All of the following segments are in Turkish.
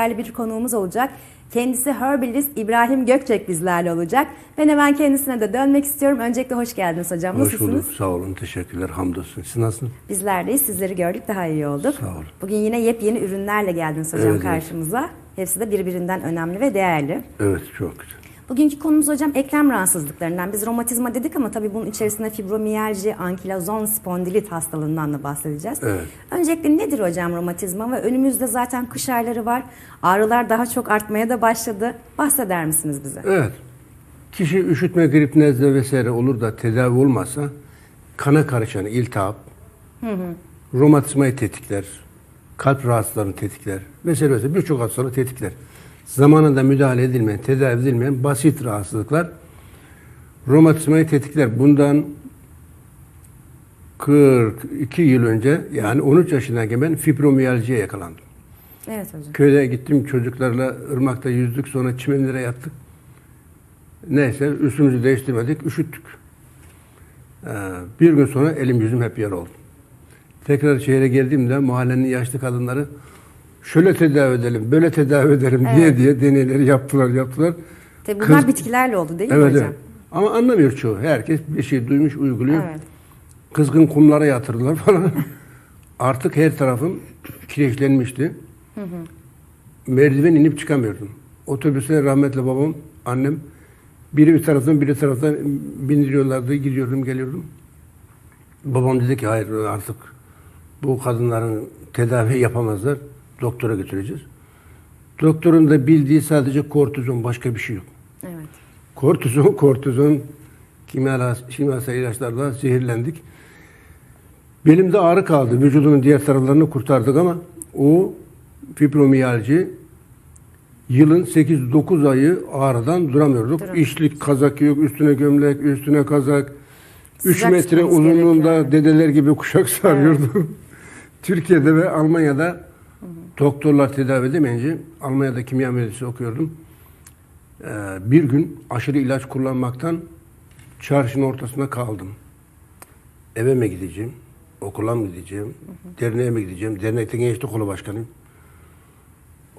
değerli bir konuğumuz olacak. Kendisi Herbalist İbrahim Gökçek bizlerle olacak. Ben hemen kendisine de dönmek istiyorum. Öncelikle hoş geldiniz hocam. Hoş Nasılsınız? bulduk. Sağ olun. Teşekkürler. Hamdolsun. Siz nasılsınız? Bizler deyiz. Sizleri gördük daha iyi olduk. Sağ olun. Bugün yine yepyeni ürünlerle geldiniz hocam Evet, evet. karşımıza. Hepsi de birbirinden önemli ve değerli. Evet. Çok güzel. Bugünkü konumuz hocam eklem rahatsızlıklarından. Biz romatizma dedik ama tabii bunun içerisinde fibromiyalji, ankilozon spondilit hastalığından da bahsedeceğiz. Evet. Öncelikle nedir hocam romatizma ve önümüzde zaten kış ayları var. Ağrılar daha çok artmaya da başladı. Bahseder misiniz bize? Evet. Kişi üşütme, grip, nezle vesaire olur da tedavi olmazsa kana karışan iltihap, romatizmayı tetikler, kalp rahatsızlarını tetikler vesaire vesaire birçok hastalığı tetikler. Zamanında müdahale edilmeyen, tedavi edilmeyen basit rahatsızlıklar romatizmayı tetikler. Bundan 42 yıl önce yani 13 yaşındayken ben fibromiyaljiye yakalandım. Evet hocam. Köyde gittim çocuklarla ırmakta yüzdük sonra çimenlere yattık. Neyse üstümüzü değiştirmedik üşüttük. Ee, bir gün sonra elim yüzüm hep yara oldu. Tekrar şehre geldiğimde mahallenin yaşlı kadınları şöyle tedavi edelim, böyle tedavi edelim diye Evet. diye deneyleri yaptılar yaptılar. Tabii bunlar Kız- bitkilerle oldu değil mi Evet, hocam? evet. Ama anlamıyor çoğu. Herkes bir şey duymuş, uyguluyor. Evet. Kızgın kumlara yatırdılar falan. Artık her tarafım kireçlenmişti. Merdiven inip çıkamıyordum. Otobüse rahmetli babam, annem biri bir taraftan biri taraftan bindiriyorlardı. Gidiyordum, geliyordum. Babam dedi ki hayır artık bu kadınların tedavi yapamazlar. Doktora götüreceğiz. Doktorun da bildiği sadece kortizon başka bir şey yok. Evet. Kortizon, kortizon kimyasal, kimyasal ilaçlarla zehirlendik. Belimde ağrı kaldı. Vücudumun diğer taraflarını kurtardık ama o fibromiyalji yılın 8-9 ayı ağrıdan duramıyorduk. Duramıyoruz. İşlik kazak yok, üstüne gömlek, üstüne kazak. 3 Sıcak metre tutmamız uzunluğunda gerekiyor. dedeler gibi kuşak sarıyordum. Türkiye'de ve Almanya'da doktorlar tedavi edemeyince Almanya'da kimya mühendisi okuyordum. Ee, bir gün aşırı ilaç kullanmaktan çarşının ortasında kaldım. Eve mi gideceğim? Okula mı gideceğim? Derneğe mi gideceğim? Dernekte gençlik kolu başkanıyım.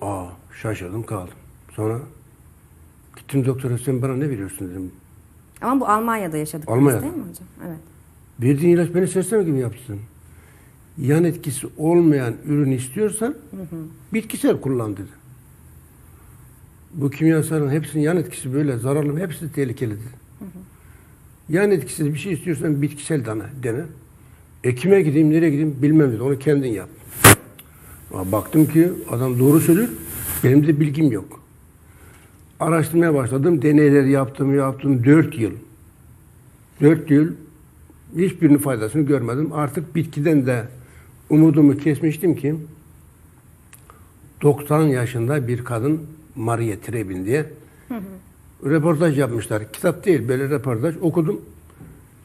Aa şaşırdım kaldım. Sonra gittim doktora sen bana ne veriyorsun dedim. Ama bu Almanya'da yaşadık. Almanya'da. değil mi hocam? Evet. Verdiğin ilaç beni serseme gibi yaptın. Yan etkisi olmayan ürün istiyorsan bitkisel kullan dedi. Bu kimyasalın hepsinin yan etkisi böyle zararlı, hepsi tehlikelidir. Yan etkisiz bir şey istiyorsan bitkisel dana, dene. E kime gideyim, nereye gideyim bilmem dedi. Onu kendin yap. Baktım ki adam doğru söylüyor. Benim de bilgim yok. Araştırmaya başladım. Deneyleri yaptım, yaptım. Dört yıl. Dört yıl hiçbirinin faydasını görmedim. Artık bitkiden de umudumu kesmiştim ki 90 yaşında bir kadın Maria Trebin diye röportaj yapmışlar. Kitap değil böyle röportaj okudum.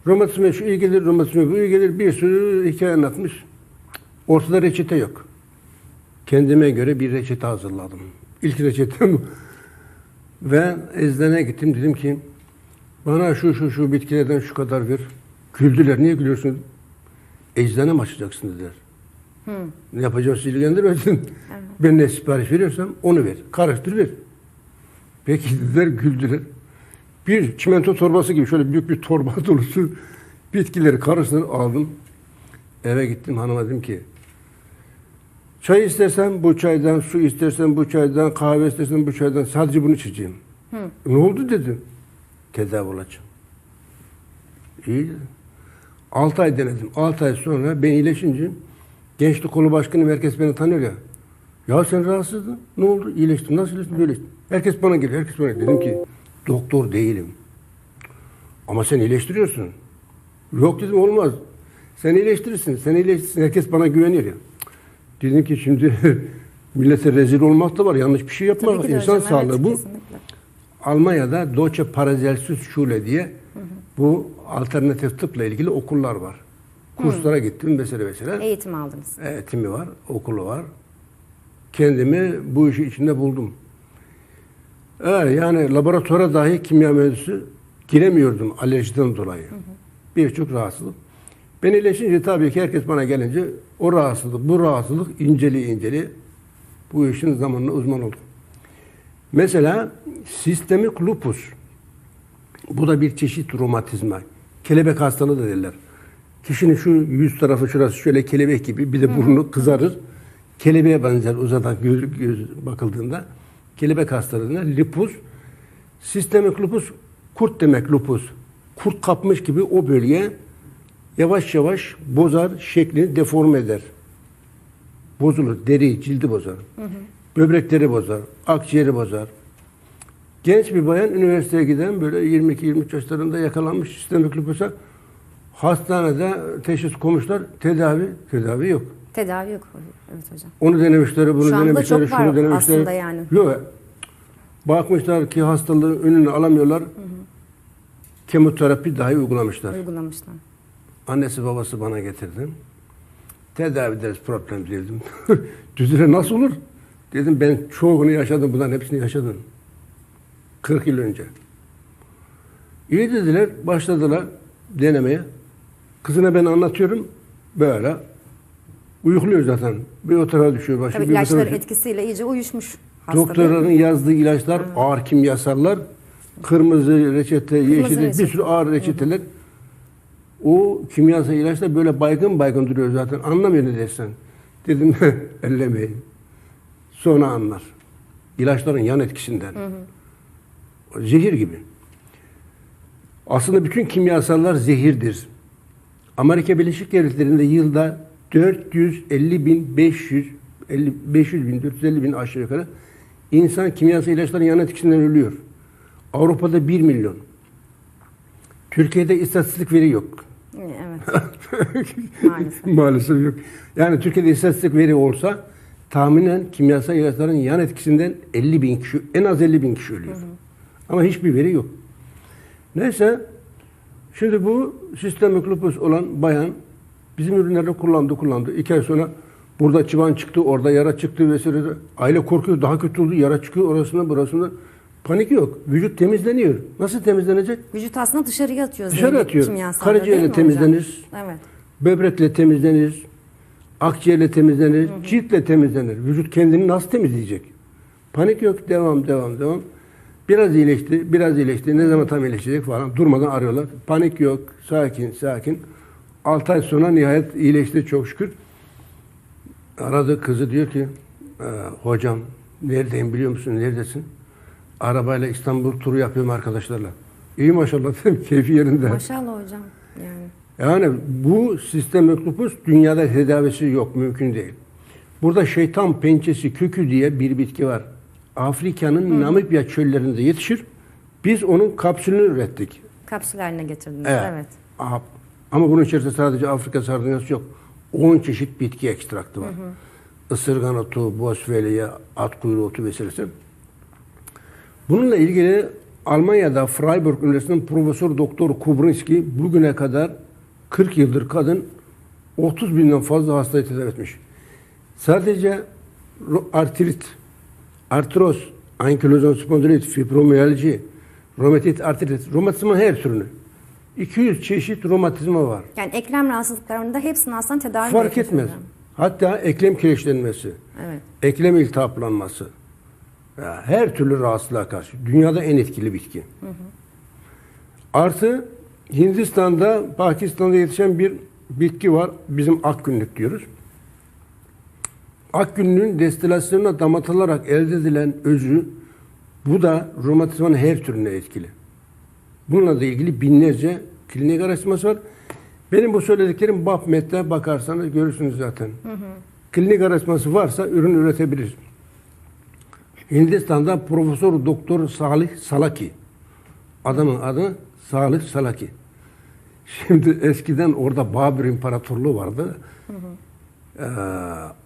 Romatizma şu iyi gelir, romatizma bu iyi bir sürü hikaye anlatmış. Ortada reçete yok. Kendime göre bir reçete hazırladım. İlk reçetem bu. Ve eczaneye gittim dedim ki bana şu şu şu bitkilerden şu kadar ver. Güldüler. Niye gülüyorsun? Eczane mi açacaksın dediler. Ne yapacağım sizi ilgilendirmesin. Ben ne sipariş veriyorsam onu ver. Karıştır ver. Peki dediler güldüler. Bir çimento torbası gibi şöyle büyük bir torba dolusu bitkileri karıştırıp aldım. Eve gittim hanıma dedim ki çay istersen bu çaydan, su istersen bu çaydan, kahve istersen bu çaydan sadece bunu içeceğim. Ne oldu dedim. Tedavi olacağım. İyi dedim. 6 ay denedim. 6 ay sonra ben iyileşince gençlik kolu başkanı herkes beni tanıyor ya. Ya sen rahatsızdın. Ne oldu? İyileştim. Nasıl iyileştin? Böyle iyileştim. Herkes bana geliyor. Herkes bana geliyor. Dedim ki doktor değilim. Ama sen iyileştiriyorsun. Yok dedim olmaz. Sen iyileştirirsin. Sen iyileştirirsin. Herkes bana güveniyor ya. Dedim ki şimdi millete rezil olmak da var. Yanlış bir şey yapmak. De İnsan hocam, sağlığı evet, bu. kesinlikle. Almanya'da Deutsche Paracelsus Schule diye bu alternatif tıpla ilgili okullar var. Kurslara gittim vesaire vesaire. Eğitim aldınız. Eğitimi var, okulu var. Kendimi bu işin içinde buldum. Evet, yani laboratuvara dahi kimya mühendisi giremiyordum alerjiden dolayı. Birçok rahatsızlık. Ben iyileşince tabii ki herkes bana gelince o rahatsızlık, bu rahatsızlık inceli inceli Bu işin zamanla uzman oldum. Mesela sistemik lupus. Bu da bir çeşit romatizma. Kelebek hastalığı da derler. Kişinin şu yüz tarafı şurası şöyle kelebek gibi bir de burnu kızarır. Kelebeğe benzer uzadan göz, göz bakıldığında. Kelebek hastalığına lupus. Sistemik lupus kurt demek lupus. Kurt kapmış gibi o bölge yavaş yavaş bozar, şeklini deforme eder. Bozulur, deri, cildi bozar. Böbrekleri bozar, akciğeri bozar. Genç bir bayan üniversiteye giden böyle 22-23 yaşlarında yakalanmış sistemik lüpusa hastanede teşhis koymuşlar. Tedavi, tedavi yok. Tedavi yok. Evet hocam. Onu denemişler, bunu Şu anda denemişler, çok şunu var denemişler. aslında yani. Yok. Bakmışlar ki hastalığın önünü alamıyorlar. Kemoterapi dahi uygulamışlar. Uygulamışlar. Annesi babası bana getirdi. Tedavi ederiz problem dedim. Düzüle nasıl olur? Dedim ben çoğunu yaşadım bunların hepsini yaşadım. 40 yıl önce. İyi dediler, başladılar denemeye. Kızına ben anlatıyorum, böyle. Uyukluyor zaten. Bir o tarafa düşüyor, başka Tabii bir tarafa ilaçların düşüyor. etkisiyle iyice uyuşmuş hasta. değil mi? Doktorların yazdığı ilaçlar ağır kimyasallar. Kırmızı reçete, yeşil bir sürü ağır reçeteler. O kimyasal ilaçlar böyle baygın baygın duruyor zaten. Anlamıyor ne dersen. Dedim ellemeyin. Sonra anlar. İlaçların yan etkisinden. Zehir gibi. Aslında bütün kimyasallar zehirdir. Amerika Birleşik Devletleri'nde yılda 450 bin 500 50, 500 bin 450 bin aşağı yukarı insan kimyasal ilaçların yan etkisinden ölüyor. Avrupa'da 1 milyon. Türkiye'de istatistik veri yok. Evet. Maalesef. Maalesef yok. Yani Türkiye'de istatistik veri olsa tahminen kimyasal ilaçların yan etkisinden 50 bin kişi, en az 50 bin kişi ölüyor. Ama hiçbir veri yok. Neyse, şimdi bu sistemik lupus olan bayan bizim ürünleri kullandı, kullandı. İki ay sonra burada çıban çıktı, orada yara çıktı vesaire. Aile korkuyor, daha kötü oldu, yara çıkıyor orasında, burasında. Panik yok. Vücut temizleniyor. Nasıl temizlenecek? Vücut aslında dışarıya atıyor. Dışarı atıyor. Karaciğerle temizlenir. Evet. Böbrekle temizlenir, akciğerle temizlenir, ciltle temizlenir. Vücut kendini nasıl temizleyecek? Panik yok, devam, devam, devam. Biraz iyileşti, biraz iyileşti. Ne zaman tam iyileşecek falan durmadan arıyorlar. Panik yok, sakin, sakin. 6 ay sonra nihayet iyileşti çok şükür. Aradı kızı diyor ki, "Ee, hocam neredeyim biliyor musun, neredesin? Arabayla İstanbul turu yapıyorum arkadaşlarla. İyi maşallah dedim, keyfi yerinde. Maşallah hocam. Yani. Yani bu sistemik lupus dünyada tedavisi yok, mümkün değil. Burada şeytan pençesi kökü diye bir bitki var. Afrika'nın Namibya çöllerinde yetişir. Biz onun kapsülünü ürettik. Kapsül haline getirdiniz. Evet. Evet. Aha. Ama bunun içerisinde sadece Afrika sardunyası yok. 10 çeşit bitki ekstraktı var. Isırgan otu, boswellia, at kuyruğu otu vesairesi. Bununla ilgili Almanya'da Freiburg Üniversitesi'nin Profesör Doktor Kubrinski bugüne kadar 40 yıldır kadın 30 binden fazla hastayı tedavi etmiş. Sadece artrit, artroz, ankilozan spondilit, fibromiyalji, romatit artrit, romatizma her türünü. 200 çeşit romatizma var. Yani eklem rahatsızlıklarında hepsini aslında tedavi Fark etmez. hocam. Hatta eklem kireçlenmesi, Evet. eklem iltihaplanması, her türlü rahatsızlığa karşı. Dünyada en etkili bitki. Artı Hindistan'da, Pakistan'da yetişen bir bitki var. Bizim ak günlük diyoruz. Ak günlüğün destilasyonuna damatılarak elde edilen özü bu da romatizmanın her türüne etkili. Bununla da ilgili binlerce klinik araştırması var. Benim bu söylediklerim BAPMET'te bakarsanız görürsünüz zaten. Klinik araştırması varsa ürün üretebilir. Hindistan'da Profesör Doktor Salih Salaki. Adamın adı Salih Salaki. Şimdi eskiden orada Babür İmparatorluğu vardı. Ee,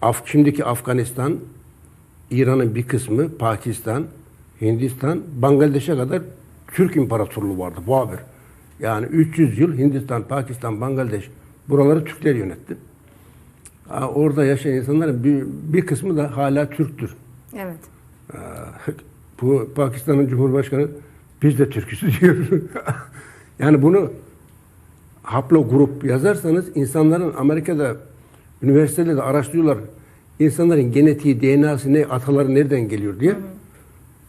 Af, şimdiki Afganistan, İran'ın bir kısmı, Pakistan, Hindistan, Bangladeş'e kadar Türk İmparatorluğu vardı Babür. Yani 300 yıl Hindistan, Pakistan, Bangladeş buraları Türkler yönetti. Ha, orada yaşayan insanların bir, bir kısmı da hala Türktür. Evet. Ee, Bu Pakistan'ın Cumhurbaşkanı biz de Türküsü diyor. yani bunu haplo grup yazarsanız insanların Amerika'da üniversitede de araştırıyorlar. insanların genetiği, DNA'sı ne, ataları nereden geliyor diye.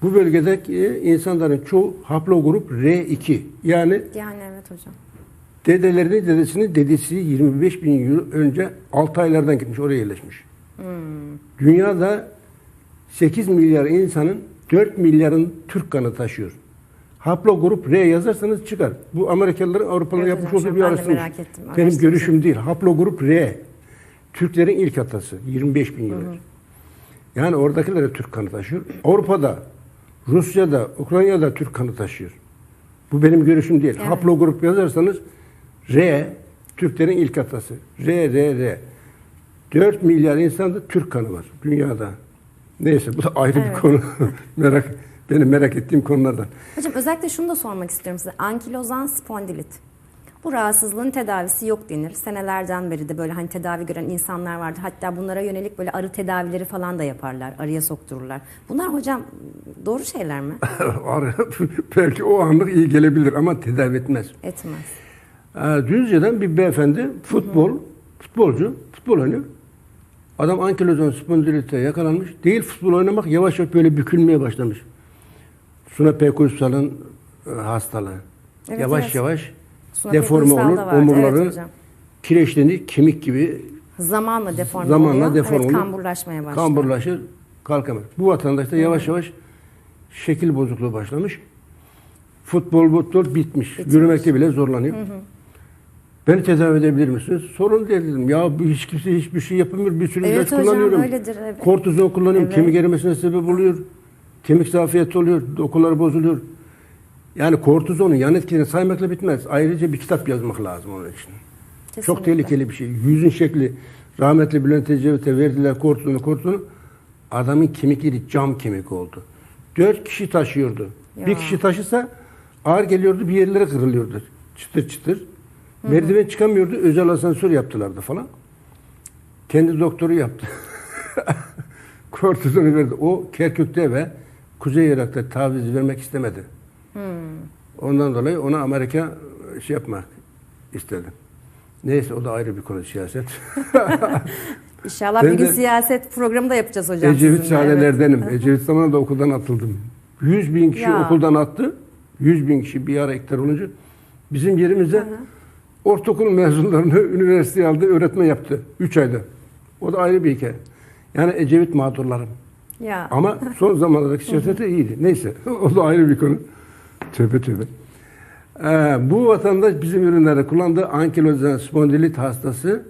Bu bölgedeki insanların çoğu haplogrup R2. Yani Yani evet hocam. Dedelerini, dedesinin dedesi 25 bin yıl önce 6 aylardan gitmiş, oraya yerleşmiş. Dünyada 8 milyar insanın 4 milyarın Türk kanı taşıyor. Haplogrup R yazarsanız çıkar. Bu Amerikalıların Avrupalıların yapmış olduğu bir araştırma. Benim görüşüm değil. Haplogrup R. Türklerin ilk atası. 25 bin yıl önce. Yani oradakilere Türk kanı taşıyor. Avrupa'da, Rusya'da, Ukrayna'da Türk kanı taşıyor. Bu benim görüşüm değil. Evet. Haplogrup yazarsanız R, Türklerin ilk atası. R, R, R. 4 milyar insanda Türk kanı var dünyada. Neyse bu da ayrı Evet. bir konu. merak benim merak ettiğim konulardan. Hocam özellikle şunu da sormak istiyorum size. Ankilozan spondilit. Bu rahatsızlığın tedavisi yok denir. Senelerden beri de böyle hani tedavi gören insanlar vardır. Hatta bunlara yönelik böyle arı tedavileri falan da yaparlar. Arıya soktururlar. Bunlar hocam doğru şeyler mi? Belki o anlık iyi gelebilir ama tedavi etmez. Etmez. Ee, Düzce'den bir beyefendi futbol, futbolcu, futbol oynuyor. Adam ankilozan spondilite yakalanmış. Değil futbol oynamak yavaş yavaş böyle bükülmeye başlamış. Suna Pekuysal'ın e, hastalığı. Evet, yavaş evet. yavaş Suna deforme olur. vardı, Omurları evet hocam. kireçlenir, kemik gibi Zamanla deforme zamanla oluyor. deforme evet, olur. kamburlaşmaya başlıyor. Kamburlaşır, kalkamaz. Bu vatandaş da yavaş yavaş şekil bozukluğu başlamış. Futbol, futbol bitmiş. Yürümekte bile zorlanıyor. Beni tedavi edebilir misiniz? Sorun değil dedim. Ya hiç kimse hiçbir şey yapamıyor. Bir sürü Evet ilaç hocam, kullanıyorum. öyledir, evet. Kortizon kullanıyorum. Evet. Kemik erimesine sebep oluyor. Kemik zafiyeti oluyor. Dokular bozuluyor. Yani kortizonun yan etkilerini saymakla bitmez. Ayrıca bir kitap yazmak lazım onun için. Çok Kesinlikle. tehlikeli bir şey. Yüzün şekli rahmetli Bülent Ecevit'e verdiler kortizonu kortizonu. Adamın kemikleri cam kemik oldu. Dört kişi taşıyordu. Ya. Bir kişi taşısa ağır geliyordu bir yerlere kırılıyordu. Çıtır çıtır. Merdiven çıkamıyordu. Özel asansör yaptılardı falan. Kendi doktoru yaptı. Kortizonu verdi. O Kerkük'te ve Kuzey Irak'ta taviz vermek istemedi. Ondan dolayı ona Amerika e, şey yapmak istedi. Neyse o da ayrı bir konu siyaset. İnşallah Ben bir gün siyaset programı da yapacağız hocam. Ecevit sizinle. Evet. şahanelerdenim. Ecevit zamanında okuldan atıldım. 100 bin kişi Ya. okuldan attı. 100 bin kişi bir ara iktidar olunca bizim yerimize ortaokul mezunlarını üniversiteye aldı, öğretmen yaptı. 3 ayda. O da ayrı bir hikaye. Yani Ecevit mağdurlarım. Ya. Ama son zamanlardaki siyaseti iyiydi. Neyse o da ayrı bir konu. Tövbe tövbe. Ee, bu vatandaş bizim ürünlerde kullandığı ankilozan spondilit hastası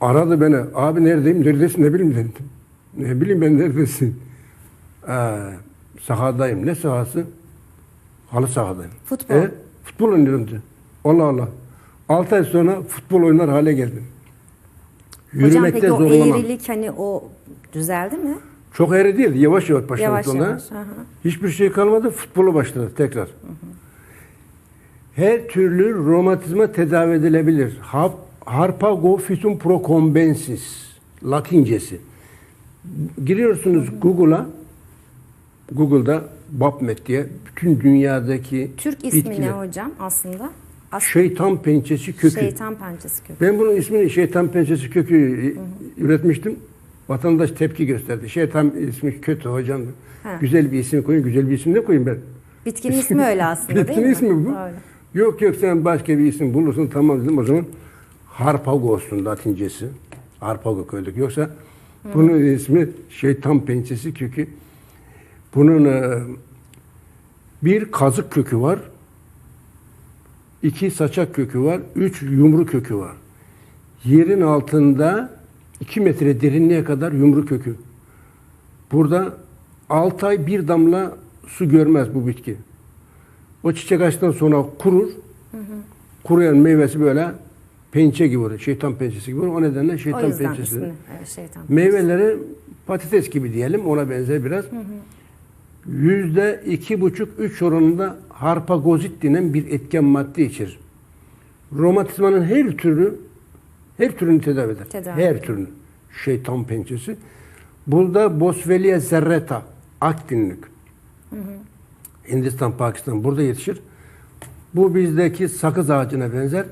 aradı beni. Abi neredeyim? Neredesin? Ne bileyim dedim. Ne bileyim ben neredesin? Ee, sahadayım. Ne sahası? Halı sahadayım. Futbol. E, futbol oynuyorum diyor. Allah Allah. 6 ay sonra futbol oynar hale geldim. Hocam Yürümekte peki o zorlamam. eğrilik hani o düzeldi mi? Çok eğri değil. Yavaş yavaş başladı Yavaş sonra. yavaş, hı hı. Hiçbir şey kalmadı. Futbola başladı tekrar. Her türlü romatizma tedavi edilebilir. Hap, Harpagofitum procombensis. Latincesi. Giriyorsunuz Google'a. Google'da BAPMET diye bütün dünyadaki Türk ismi ne bitkiler. hocam aslında? As Şeytan pençesi kökü. Şeytan pençesi kökü. Ben bunun ismini şeytan pençesi kökü üretmiştim. Vatandaş tepki gösterdi. Şeytan ismi kötü hocam. Ha. Güzel bir isim koyun. Güzel bir isim de koyun ben. Bitkinin ismi öyle aslında değil Bitkinin mi? ismi bu. Öyle. Yok yok sen başka bir isim bulursun tamam dedim o zaman. Harpago olsun latincesi. Harpago koyduk. Yoksa bunun ismi şeytan pençesi kökü. Bunun e, bir kazık kökü var. iki saçak kökü var. Üç yumru kökü var. Yerin altında iki metre derinliğe kadar yumru kökü. Burada 6 ay bir damla su görmez bu bitki. O çiçek açtıktan sonra kurur. Kuruyan meyvesi böyle pençe gibi olur. Şeytan pençesi gibi olur. O nedenle O şeytan yüzden pençesi. ismi şeytan. Meyveleri patates gibi diyelim. Ona benzer biraz. Yüzde iki buçuk, üç oranında harpagozit denen bir etken madde içerir. Romatizmanın her türü her türünü tedavi eder. Tedavi her türünü. Şeytan pençesi. Burada Boswellia serrata, akdinlik. Hindistan, Pakistan burada yetişir. Bu bizdeki sakız ağacına benzer.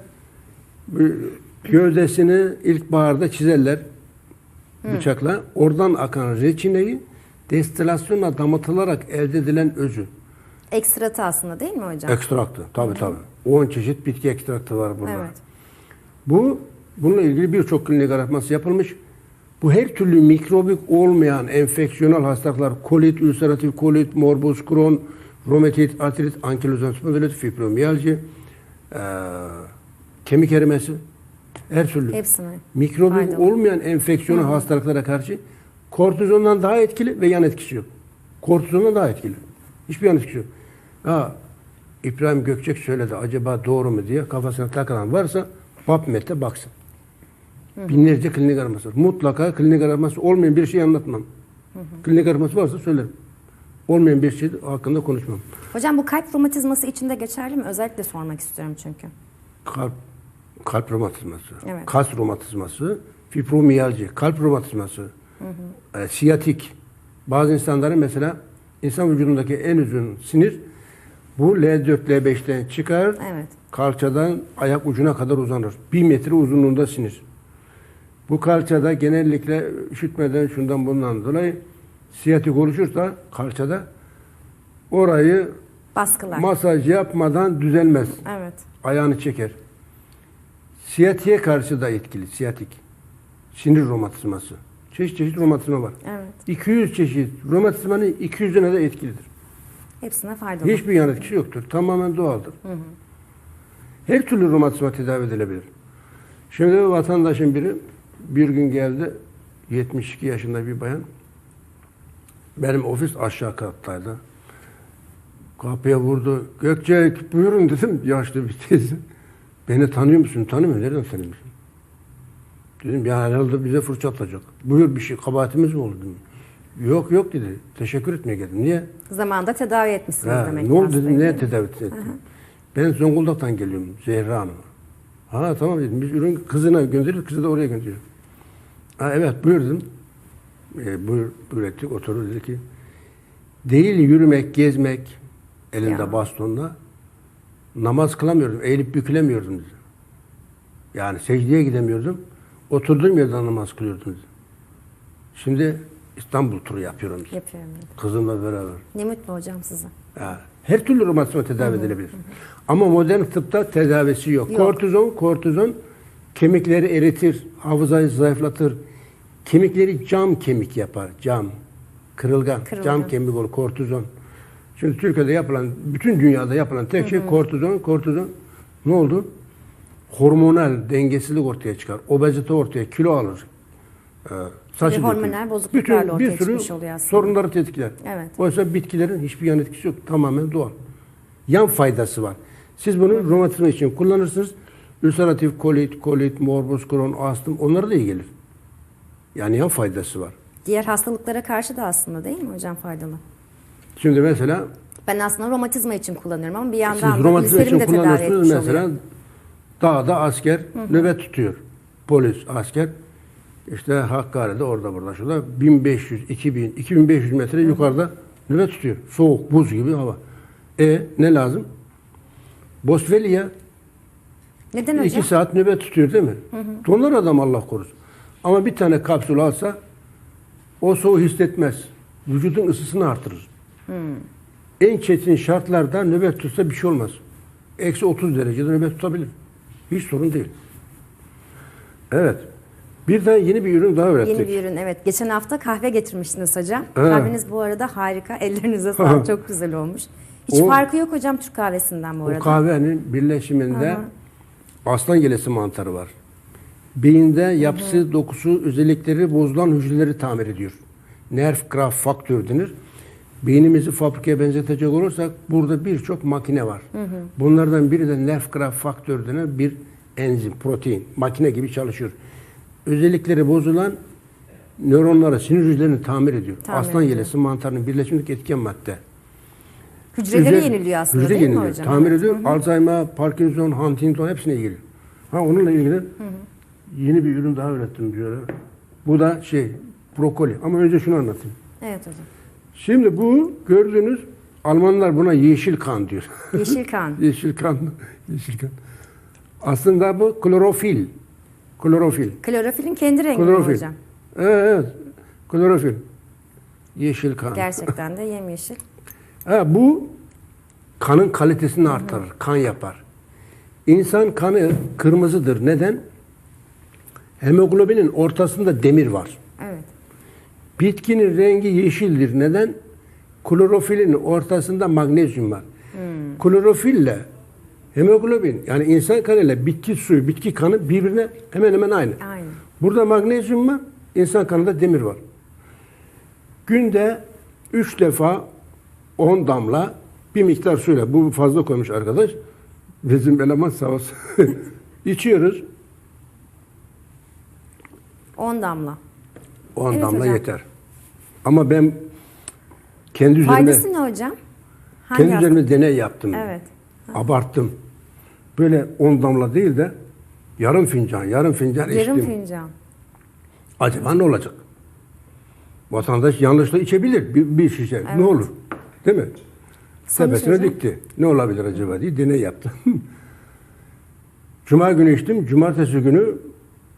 Gövdesini ilkbaharda çizerler. bıçakla. Oradan akan reçineyi destilasyonla damıtılarak elde edilen özü. Ekstratı aslında değil mi hocam? Ekstraktı. Tabii tabii. 10 çeşit bitki ekstraktı var burada. Evet. Bu bununla ilgili birçok klinik araştırması yapılmış. Bu her türlü mikrobik olmayan enfeksiyonel hastalıklar, kolit, ülseratif kolit, morbus Crohn, romatit, artrit, ankilozan spondilit, fibromiyalji, eee, kemik erimesi, her türlü Hepsine. mikrobik faydalı. olmayan enfeksiyonel hastalıklara karşı kortizondan daha etkili ve yan etkisi yok. Kortizondan daha etkili. Hiçbir yan etkisi yok. Ha, İbrahim Gökçek söyledi acaba doğru mu diye kafasına takılan varsa PubMed'e baksın. Binlerce klinik araması var. Mutlaka klinik araması olmayan bir şey anlatmam. Klinik araması varsa söylerim. Olmayan bir şey hakkında konuşmam. Hocam bu kalp romatizması için de geçerli mi? Özellikle sormak istiyorum çünkü. Kalp, kalp romatizması, Evet. kas romatizması, fibromiyalji, kalp romatizması, e, siyatik. Bazı insanların mesela insan vücudundaki en uzun sinir bu L4, L5'ten çıkar, Evet. kalçadan ayak ucuna kadar uzanır. Bir metre uzunluğunda sinir. Bu kalçada genellikle üşütmeden şundan bundan dolayı siyatik oluşursa kalçada orayı Baskılar. masaj yapmadan düzelmez evet. ayağını çeker. Siyatiğe karşı da etkili, siyatik. Sinir romatizması. Çeşit çeşit romatizma var. Evet. 200 çeşit romatizmanın 200'üne de etkilidir. Hepsine faydalı. Hiçbir yan etkisi yoktur. Tamamen doğaldır. Her türlü romatizma tedavi edilebilir. Şimdi bir vatandaşın biri bir gün geldi. 72 yaşında bir bayan. Benim ofis aşağı kattaydı. Kapıya vurdu. Gökçek buyurun dedim. Yaşlı bir teyze. Beni tanıyor musun? Tanımıyorum. Nereden tanıyorsun? Dedim ya herhalde bize fırça atacak. Buyur bir şey kabahatimiz mi oldu? Dedim. Yok yok dedi. Teşekkür etmeye geldim. Niye? Zamanında tedavi etmişsiniz Ha, demek ne oldu dedim, mi? tedavi ettin? Ben Zonguldak'tan geliyorum, Zehra Hanım. Ha tamam dedim, biz ürün kızına gönderiyoruz, kızı da oraya gönderiyor. Ha evet buyur dedim. E, buyur, buyur ettik, oturdu dedi ki, değil yürümek, gezmek, elinde Ya. bastonla, namaz kılamıyordum, eğilip bükülemiyordum dedi. Yani secdeye gidemiyordum, oturduğum yerden namaz kılıyordum dedi. Şimdi İstanbul turu yapıyorum dedi. Yapıyorum. dedi. Kızımla beraber. Ne mutlu hocam size. Ya, her türlü romatizma tedavi edilebilir. Ama modern tıpta tedavisi yok. Yok. Kortizon, kortizon kemikleri eritir, hafızayı zayıflatır. Kemikleri cam kemik yapar, cam. Kırılgan, Kırılgan. cam kemik olur, kortizon. Şimdi Türkiye'de yapılan, bütün dünyada yapılan tek şey kortizon, kortizon. Ne oldu? Hormonal dengesizlik ortaya çıkar. Obezite ortaya, kilo alır. Ee, saçı hormonal bozukluklarla Bütün ortaya bir sürü çıkmış oluyor aslında. sorunları tetikler. Evet. Oysa bitkilerin hiçbir yan etkisi yok. Tamamen doğal. Yan faydası var. Siz bunu romatizma için kullanırsınız. Ülseratif kolit, kolit, morbus Crohn, astım onlara da iyi gelir. Yani yan faydası var. Diğer hastalıklara karşı da aslında değil mi hocam faydalı? Şimdi mesela Ben aslında romatizma için kullanıyorum ama bir siz yandan da romatizma için de kullanıyorsunuz mesela oluyor. dağda asker nöbet tutuyor. Polis, asker. İşte Hakkari'de orada burada şurada 1500, 2000, 2500 metre yukarıda nöbet tutuyor. Soğuk, buz gibi hava. E ne lazım? Boswellia Neden İki hocam? saat nöbet tutuyor değil mi? Donar adam Allah korusun. Ama bir tane kapsül alsa o soğuğu hissetmez. Vücudun ısısını artırır. En çetin şartlarda nöbet tutsa bir şey olmaz. Eksi 30 derecede nöbet tutabilir. Hiç sorun değil. Evet. Bir de yeni bir ürün daha öğrettik. Yeni bir ürün evet. Geçen hafta kahve getirmiştiniz hocam. Evet. Kahveniz bu arada harika. Ellerinize sağlık. Çok güzel olmuş. Hiç O- farkı yok hocam Türk kahvesinden bu O arada. kahvenin birleşiminde aslan yelesi mantarı var. Beyinde yapısı, dokusu, özellikleri bozulan hücreleri tamir ediyor. Nerve faktör denir. Beynimizi fabrikaya benzetecek olursak burada birçok makine var. Bunlardan biri de nerve faktör denen bir enzim, protein. Makine gibi çalışıyor. Özellikleri bozulan nöronları, sinir hücrelerini tamir ediyor. Tamir Aslan ediyor. yelesi mantarının birleşimindeki etken madde. Hücreleri Hücre- yeniliyor aslında hücre değil yeniliyor. mi hocam? Tamir ediyor. Alzheimer, Parkinson, Huntington hepsine ilgili. Ha onunla ilgili yeni bir ürün daha ürettim diyor. Bu da şey brokoli. Ama önce şunu anlatayım. Evet hocam. Şimdi bu gördüğünüz Almanlar buna yeşil kan diyor. Yeşil kan. yeşil kan. Yeşil kan. Aslında bu klorofil. Klorofil. Klorofilin kendi rengi mi Klorofil. hocam? Evet, evet. Klorofil. Yeşil kan. Gerçekten de yemyeşil. Ha, bu kanın kalitesini artırır, kan yapar. İnsan kanı kırmızıdır. Neden? Hemoglobinin ortasında demir var. Evet. Bitkinin rengi yeşildir. Neden? Klorofilin ortasında magnezyum var. Klorofille hemoglobin yani insan kanıyla bitki suyu, bitki kanı birbirine hemen hemen aynı. Aynı. Burada magnezyum var, insan kanında demir var. Günde 3 defa 10 damla bir miktar suyla, bu fazla koymuş arkadaş. Bizim eleman sağ olsun. İçiyoruz, 10 damla. 10 Evet damla hocam. yeter. Ama ben kendi üzerime, Faydası ne hocam? Hangi kendi hasta- üzerime deney yaptım. Evet. Abarttım. Böyle 10 damla değil de yarım fincan, yarım fincan Yarım içtim. fincan. Acaba ne olacak? Vatandaş yanlışla içebilir bir, bir şişe. Ne olur? Değil mi? Tepesine hocam? dikti. Ne olabilir acaba diye deney yaptı. Cuma günü içtim. Cumartesi günü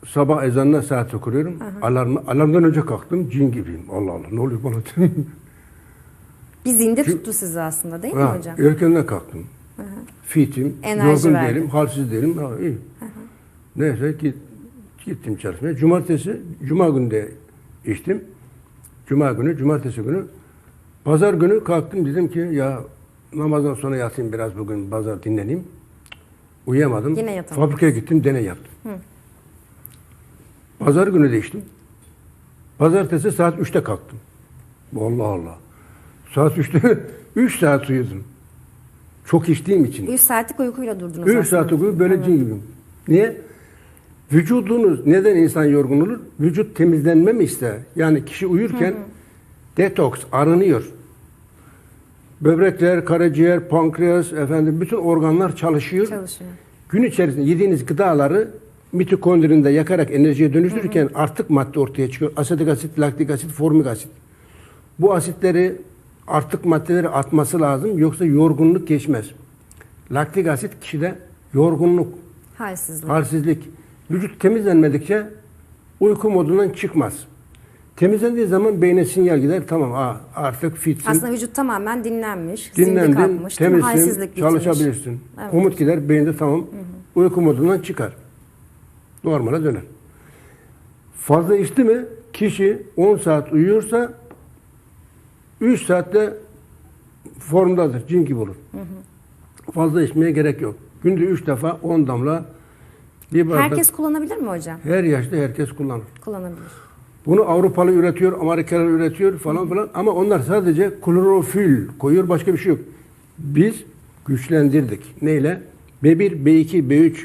sabah ezanına saat okuyorum. Alarmı, alarmdan önce kalktım. Cin gibiyim. Allah Allah ne oluyor bana dedim. Bir zinde tuttu sizi aslında değil mi Ha, hocam? Erkenden kalktım. Fitim, Enerji yorgun verdi. değilim, halsiz değilim. Ha, iyi. Neyse git, gittim çalışmaya. Cumartesi, cuma günü de içtim. Cuma günü, cumartesi günü. Pazar günü kalktım dedim ki ya namazdan sonra yatayım biraz bugün pazar dinleneyim. Uyuyamadım. Yine yatamadın. Fabrikaya gittim deney yaptım. Pazar günü de içtim. Pazartesi saat 3'te kalktım. Allah Allah. Saat 3'te 3 saat uyudum. Çok içtiğim için. 3 saatlik uykuyla durdunuz 3 aslında. saat uyku böyle cin gibiyim. Niye? Vücudunuz neden insan yorgun olur? Vücut temizlenme mi ister? Yani kişi uyurken detoks, arınıyor. Böbrekler, karaciğer, pankreas, efendim bütün organlar çalışıyor. Çalışıyor. Gün içerisinde yediğiniz gıdaları mitokondrinde yakarak enerjiye dönüştürürken artık madde ortaya çıkıyor. Asetik asit, laktik asit, formik asit. Bu asitleri artık maddeleri atması lazım yoksa yorgunluk geçmez. Laktik asit kişide yorgunluk, Halsizlik. halsizlik. Vücut temizlenmedikçe uyku modundan çıkmaz. Temizlendiği zaman beyne sinyal gider. Tamam aa, artık fitsin. Aslında vücut tamamen dinlenmiş, zinde Dinlendin, kalkmış, mi? temizsin, çalışabilirsin. Evet. Komut gider, beyinde tamam. Uyku modundan çıkar. Normale döner. Fazla içti mi kişi 10 saat uyuyorsa 3 saatte formdadır, cin gibi olur. Fazla içmeye gerek yok. Günde 3 defa 10 damla bir bardak. Herkes kullanabilir mi hocam? her yaşta herkes kullanır. Kullanabilir. Bunu Avrupalı üretiyor, Amerikalı üretiyor falan filan ama onlar sadece klorofil koyuyor başka bir şey yok. Biz güçlendirdik. Neyle? B1, B2, B3,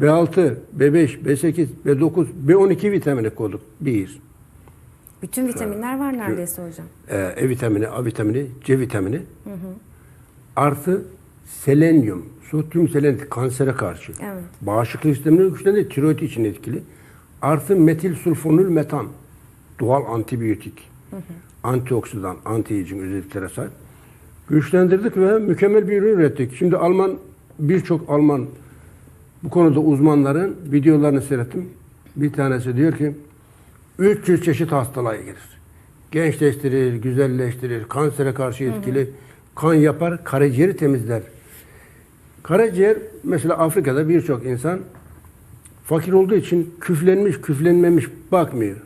B6, B5, B8, B9, B12 vitamini koyduk. Bir. Bütün vitaminler var neredeyse hocam. Ee, E vitamini, A vitamini, C vitamini. Artı selenyum, sodyum selenit kansere karşı. Evet. Bağışıklık sistemini güçlendirir, tiroid için etkili. Artı metil sulfonül metan, doğal antibiyotik, antioksidan, anti-aging özelliklere sahip. Güçlendirdik ve mükemmel bir ürün ürettik. Şimdi Alman, birçok Alman bu konuda uzmanların videolarını seyrettim. Bir tanesi diyor ki 300 çeşit hastalığa gelir. Gençleştirir, güzelleştirir, kansere karşı etkili, kan yapar, karaciğeri temizler. Karaciğer mesela Afrika'da birçok insan fakir olduğu için küflenmiş, küflenmemiş bakmıyor.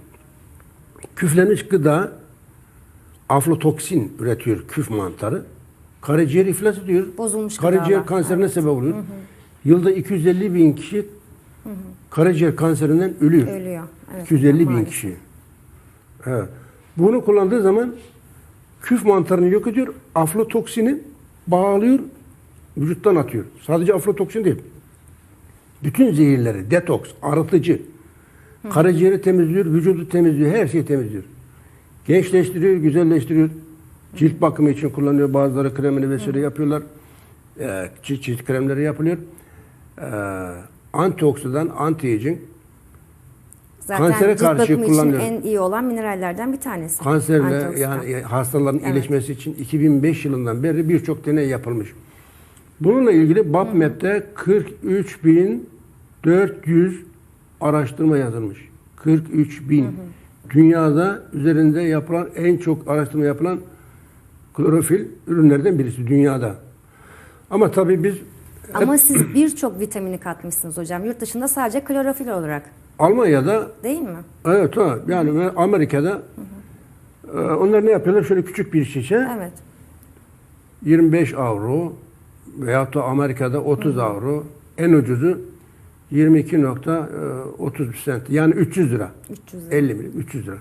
Küflenmiş gıda aflatoksin üretiyor küf mantarı. Karaciğer iflas ediyor. Bozulmuş Karaciğer gıdalar. kanserine sebep oluyor. Yılda 250 bin kişi karaciğer kanserinden ölüyor. Ölüyor. Evet, 250 bin kişi. Evet. Bunu kullandığı zaman küf mantarını yok ediyor. Aflatoksini bağlıyor, vücuttan atıyor. Sadece aflatoksin değil. Bütün zehirleri, detoks, arıtıcı, karaciğeri temizliyor, vücudu temizliyor, her şeyi temizliyor. Gençleştiriyor, güzelleştiriyor. Cilt bakımı için kullanıyor. Bazıları kremini vesaire yapıyorlar. Ee, cilt, cilt kremleri yapılıyor. Ee, antioksidan, anti-aging, Zaten Kansere cilt karşı kullanılıyor. en iyi olan minerallerden bir tanesi. Kanserle yani hastaların Evet. iyileşmesi için 2005 yılından beri birçok deney yapılmış. Bununla ilgili BAPMET'te 43.400 araştırma yazılmış. 43.400 dünyada üzerinde yapılan en çok araştırma yapılan klorofil ürünlerden birisi dünyada. Ama tabii biz Ama siz birçok vitamini katmışsınız hocam. Yurt dışında sadece klorofil olarak. Almanya'da Değil mi? evet ha, yani Amerika'da e, onlar ne yapıyorlar? Şöyle küçük bir şişe Evet. 25 avro veyahut da Amerika'da 30 avro en ucuzu 22.30 sent yani 300 lira. 300 lira. 50 milim 300 lira.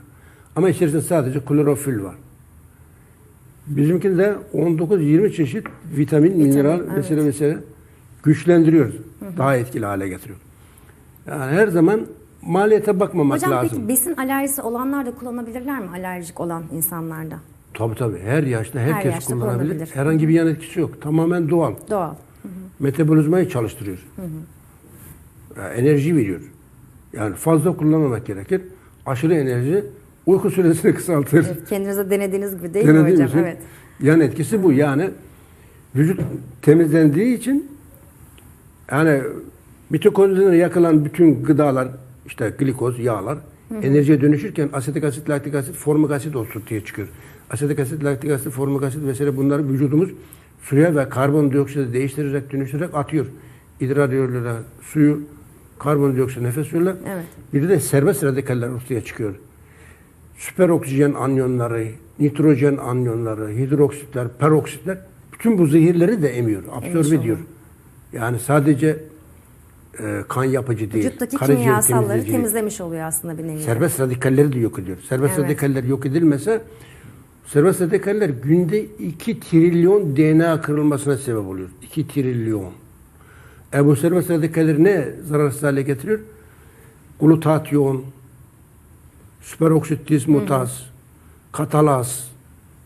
Ama içerisinde sadece klorofil var. Bizimkinde 19-20 çeşit vitamin, mineral evet. vesaire vesaire güçlendiriyoruz. Daha etkili hale getiriyoruz. Yani her zaman maliyete bakmamak Hocam lazım. peki besin alerjisi olanlar da kullanabilirler mi? Alerjik olan insanlarda. Tabii tabii. Her yaşta herkes yaşta kullanabilir. kullanabilir. Herhangi bir yan etkisi yok. Tamamen doğal. Doğal. Metabolizmayı çalıştırıyor. Yani enerji veriyor. Yani fazla kullanmamak gerekir. Aşırı enerji uyku süresini kısaltır. Evet, kendinize denediğiniz gibi değil mi Denediğim hocam? için Evet. Yan etkisi bu. Yani vücut temizlendiği için yani mitokondrilere yakılan bütün gıdalar işte glikoz, yağlar enerjiye dönüşürken asetik asit, laktik asit, formik asit ortaya çıkıyor. Asetik asit, laktik asit, formik asit vesaire bunları vücudumuz suya ve karbondioksiti değiştirerek, dönüştürerek atıyor. İdrar yoluyla suyu, karbondioksit nefes yoluyla. Evet. Bir de serbest radikaller ortaya çıkıyor süper oksijen anyonları, nitrojen anyonları, hidroksitler, peroksitler bütün bu zehirleri de emiyor, absorbe ediyor. Yani sadece e, kan yapıcı değil, Vücuttaki karaciğer kimyasalları temizlemiş oluyor aslında bir nevi. serbest radikalleri de yok ediyor. Serbest Evet. radikaller yok edilmese serbest radikaller günde 2 trilyon DNA kırılmasına sebep oluyor. 2 trilyon. E bu serbest radikaller ne zararsız hale getiriyor? Glutatyon, süperoksit dismutaz, katalaz,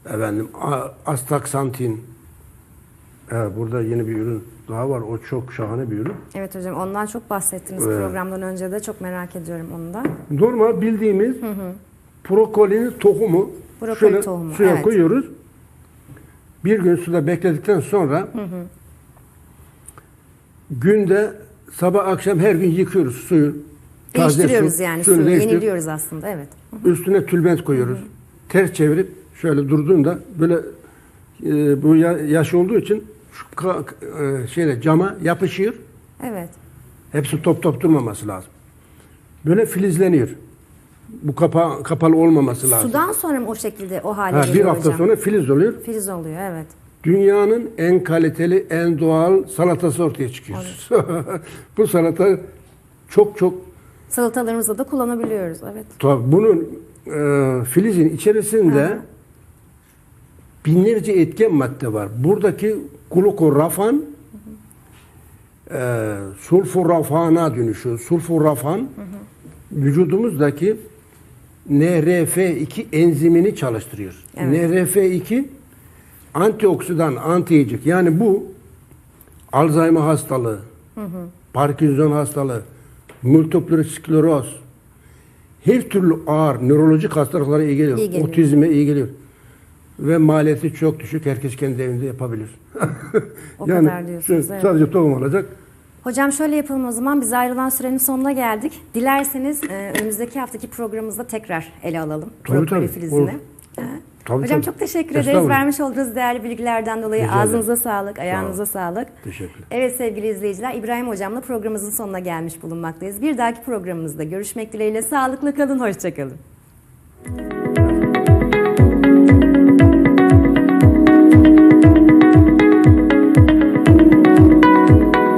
efendim, astaksantin. Evet, burada yeni bir ürün daha var. O çok şahane bir ürün. Evet hocam ondan çok bahsettiniz Evet. programdan önce de çok merak ediyorum onu da. Normal bildiğimiz brokolinin tohumu Brokoli şöyle tohumu, suya evet. koyuyoruz. Bir gün suda bekledikten sonra günde sabah akşam her gün yıkıyoruz suyu. Değiştiriyoruz su, yani suyu yeniliyoruz aslında evet. Üstüne tülbent koyuyoruz. Ters çevirip şöyle durduğunda böyle e, bu ya- yaş olduğu için şu ka- e, şeyle cama yapışıyor. Evet. Hepsi top top durmaması lazım. Böyle filizleniyor. Bu kapa kapalı olmaması lazım. Sudan sonra mı o şekilde o hale Ha, bir geliyor hafta hocam? sonra filiz oluyor. Filiz oluyor evet. Dünyanın en kaliteli, en doğal salatası ortaya çıkıyor. Bu salata çok çok Salatalarımızda da kullanabiliyoruz evet. Tabii bunun e, filizin içerisinde binlerce etken madde var. Buradaki glukorafan e, sulforafana dönüşüyor. Sulforafan vücudumuzdaki NRF2 enzimini çalıştırıyor. Evet. NRF2 antioksidan, antiyecik. Yani bu Alzheimer hastalığı, Parkinson hastalığı, multiple skleroz, her türlü ağır nörolojik hastalıklara iyi geliyor. İyi geliyor. Otizme iyi geliyor. Ve maliyeti çok düşük. Herkes kendi evinde yapabilir. O kadar diyorsunuz, şu- evet. Sadece tohum olacak. Hocam şöyle yapalım o zaman biz ayrılan sürenin sonuna geldik. Dilerseniz e, önümüzdeki haftaki programımızda tekrar ele alalım. Tabii, tabii, filizini. Tabii, Hocam tabii. çok teşekkür ederiz. Vermiş olduğunuz değerli bilgilerden dolayı Rica ederim. ağzınıza sağlık, ayağınıza sağlık. Teşekkürler. Evet sevgili izleyiciler İbrahim Hocam'la programımızın sonuna gelmiş bulunmaktayız. Bir dahaki programımızda görüşmek dileğiyle sağlıklı kalın, hoşçakalın.